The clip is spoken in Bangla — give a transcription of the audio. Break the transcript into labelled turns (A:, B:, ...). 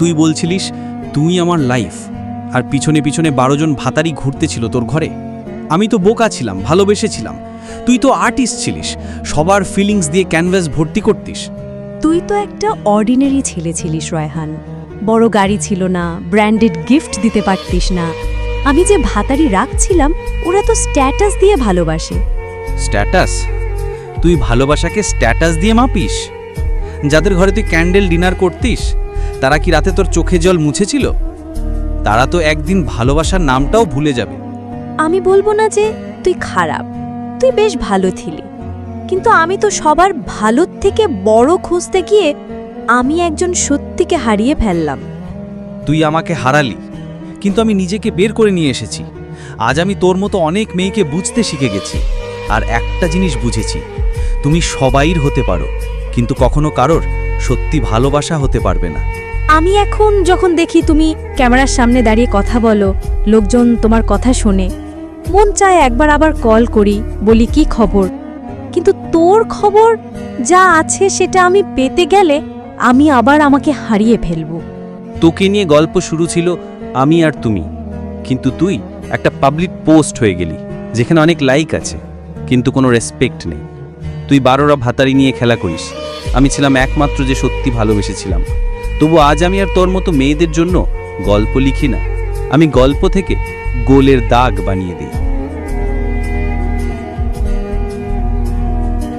A: তুই বলছিলিস তুই আমার লাইফ। আর পিছনে পিছনে বারো জন ভাতারি ঘুরতেছিল তোর ঘরে। আমি তো বোকা ছিলাম ভালোবেসেছিলাম তুই তো আর্টিস্ট ছিলিস সবার ফিলিংস দিয়ে ক্যানভাস ভর্তি করতিস।
B: তুই তো একটা অর্ডিনারি ছেলে ছিলিস রয়হান। বড় গাড়ি ছিল না ব্র্যান্ডেড গিফট দিতে পারতিস না। আমি যে ভাতারি রাখছিলাম ওরা তো স্ট্যাটাস দিয়ে ভালোবাসে।
A: স্ট্যাটাস? তুই ভালোবাসাকে স্ট্যাটাস দিয়ে মাপিস? যাদের ঘরে তুই ক্যান্ডেল ডিনার করতিস তারা কি রাতে তোর চোখে জল মুছেছিল? তারা তো একদিন ভালোবাসার নামটাও ভুলে যাবে।
B: আমি বলব না যে তুই খারাপ তুই বেশ ভালো ছিলি। কিন্তু আমি তো সবার ভালোর থেকে বড় খুঁজতে গিয়ে আমি একজন সত্যিকে হারিয়ে ফেললাম।
A: তুই আমাকে হারালি কিন্তু আমি নিজেকে বের করে নিয়ে এসেছি। আজ আমি তোর মতো অনেক মেয়েকে বুঝতে শিখে গেছি। আর একটা জিনিস বুঝেছি তুমি সবাইর হতে পারো কিন্তু কখনো কারোর সত্যি ভালোবাসা হতে পারবে না।
B: আমি এখন যখন দেখি তুমি ক্যামেরার সামনে দাঁড়িয়ে কথা বলো, লোকজন তোমার কথা শোনে। মন চায় একবার আবার কল করি, বলি, কি খবর? কিন্তু তোর খবর যা আছে সেটা আমি পেতে গেলে আমি আবার আমাকে হারিয়ে ফেলব।
A: তোকে নিয়ে গল্প শুরু ছিল আমি আর তুমি। কিন্তু তুই একটা পাবলিক পোস্ট হয়ে গেলি, যেখানে অনেক লাইক আছে, কিন্তু কোনো রেসপেক্ট নেই। তুই বারোরা ভাতারি নিয়ে খেলা করিস। আমি ছিলাম একমাত্র যে সত্যি ভালোবেসেছিলাম। তবু আজ আমি আর তোর মতো মেয়েদের জন্য গল্প লিখি না। আমি গল্প থেকে গোলের দাগ বানিয়ে দিই।